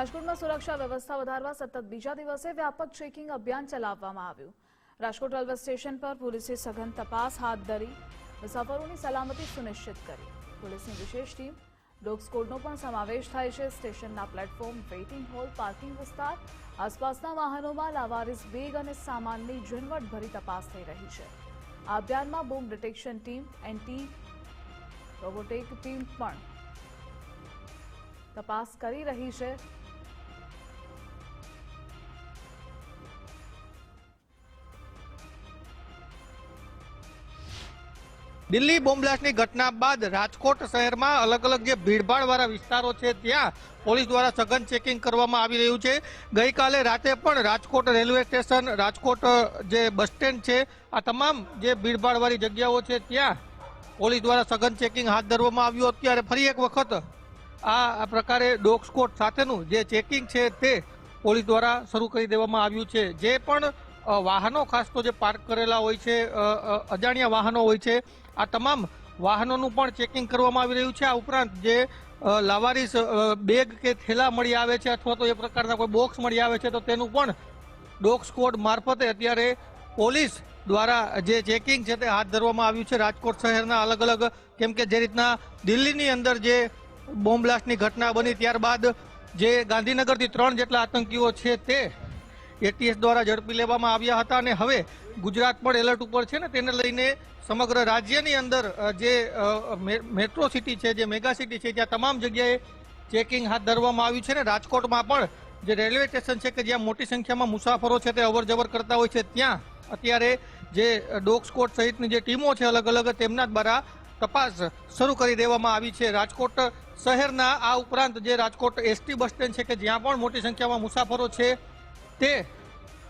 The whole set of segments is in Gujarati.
રાજકોટમાં સુરક્ષા વ્યવસ્થા વધારવા સતત બીજા દિવસે વ્યાપક ચેકિંગ અભિયાન ચલાવવામાં આવ્યું. રાજકોટ રેલવે સ્ટેશન પર પોલીસે સઘન તપાસ હાથ ધરી, મુસાફરોની સલામતી સુનિશ્ચિત કરી. પોલીસની વિશેષ ટીમ, ડોગ સ્કોડનો પણ સમાવેશ થાય છે. સ્ટેશનના પ્લેટફોર્મ, વેઇટિંગ હોલ, પાર્કિંગ વિસ્તાર, આસપાસના વાહનોમાં લાવારીસ બેગ અને સામાનની ઝીણવટભરી તપાસ થઈ રહી છે. આ અભિયાનમાં bomb detection team, anti robotic team પણ તપાસ કરી રહી છે. દિલ્હી બોમ્બ બ્લાસ્ટની ઘટના બાદ રાજકોટ શહેરમાં અલગ અલગ જે ભીડભાડવાળા વિસ્તારો છે, ત્યાં પોલીસ દ્વારા સઘન ચેકિંગ કરવામાં આવી રહ્યું છે. ગઈકાલે રાતે પણ રાજકોટ રેલવે સ્ટેશન, રાજકોટ, જે બસ સ્ટેન્ડ છે, આ તમામ જે ભીડભાડવાળી જગ્યાઓ છે, ત્યાં પોલીસ દ્વારા સઘન ચેકિંગ હાથ ધરવામાં આવ્યું. અત્યારે ફરી એક વખત આ પ્રકારે ડોગ સ્કોટ સાથેનું જે ચેકિંગ છે, તે પોલીસ દ્વારા શરૂ કરી દેવામાં આવ્યું છે. જે પણ વાહનો, ખાસ તો જે પાર્ક કરેલા હોય છે અજાણ્યા વાહનો હોય છે, આ તમામ વાહનોનું પણ ચેકિંગ કરવામાં આવી રહ્યું છે. આ ઉપરાંત જે લાવારીસ બેગ કે થેલા મળી આવે છે અથવા તો એ પ્રકારના કોઈ બોક્સ મળી આવે છે, તો તેનું પણ ડોગ સ્કોડ મારફતે અત્યારે પોલીસ દ્વારા જે ચેકિંગ છે તે હાથ ધરવામાં આવ્યું છે. રાજકોટ શહેરના અલગ અલગ કેમ કે જે રીતના દિલ્હીની અંદર જે બોમ્બ બ્લાસ્ટની ઘટના બની ત્યારબાદ જે ગાંધીનગરથી ત્રણ જેટલા આતંકીઓ છે તે એટીએસ દ્વારા ઝડપી લેવામાં આવ્યા હતા અને હવે ગુજરાત પણ એલર્ટ ઉપર છે ને તેને લઈને સમગ્ર રાજ્યની અંદર જે મેટ્રો સિટી છે, જે મેગા સિટી છે, ત્યાં તમામ જગ્યાએ ચેકિંગ હાથ ધરવામાં આવ્યું છે ને રાજકોટમાં પણ જે રેલવે સ્ટેશન છે કે જ્યાં મોટી સંખ્યામાં મુસાફરો છે તે અવર જવર કરતા હોય છે, ત્યાં અત્યારે જે ડોગ સ્કોટ સહિતની જે ટીમો છે અલગ અલગ તેમના દ્વારા તપાસ શરૂ કરી દેવામાં આવી છે. રાજકોટ શહેરના આ ઉપરાંત જે રાજકોટ એસટી બસ સ્ટેન્ડ છે કે જ્યાં પણ મોટી સંખ્યામાં મુસાફરો છે તે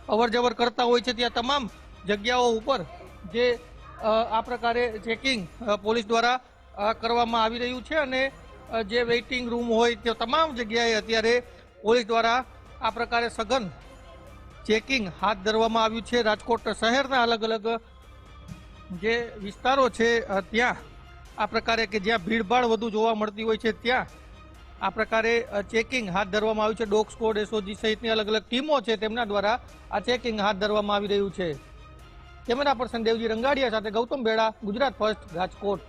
અવર જવર કરતા હોય છે ત્યાં તમામ જગ્યાઓ ઉપર જે આ પ્રકારે ચેકિંગ પોલીસ દ્વારા કરવામાં આવી રહ્યું છે અને જે વેઇટિંગ રૂમ હોય તે તમામ જગ્યાએ અત્યારે પોલીસ દ્વારા આ પ્રકારે સઘન ચેકિંગ હાથ ધરવામાં આવ્યું છે. રાજકોટ શહેરના અલગ અલગ જે વિસ્તારો છે ત્યાં આ પ્રકારે કે જ્યાં ભીડભાડ વધુ જોવા મળતી હોય છે, ત્યાં આ પ્રકારે ચેકિંગ હાથ ધરવામાં આવ્યું છે. ડોગ સ્કોડ એસઓજી સહિતની અલગ અલગ ટીમો છે તેમના દ્વારા આ ચેકિંગ હાથ ધરવામાં આવી રહ્યું છે. કેમેરા પર્સન દેવજી રંગાડિયા સાથે ગૌતમ ભેડા ગુજરાત ફર્સ્ટ, રાજકોટ.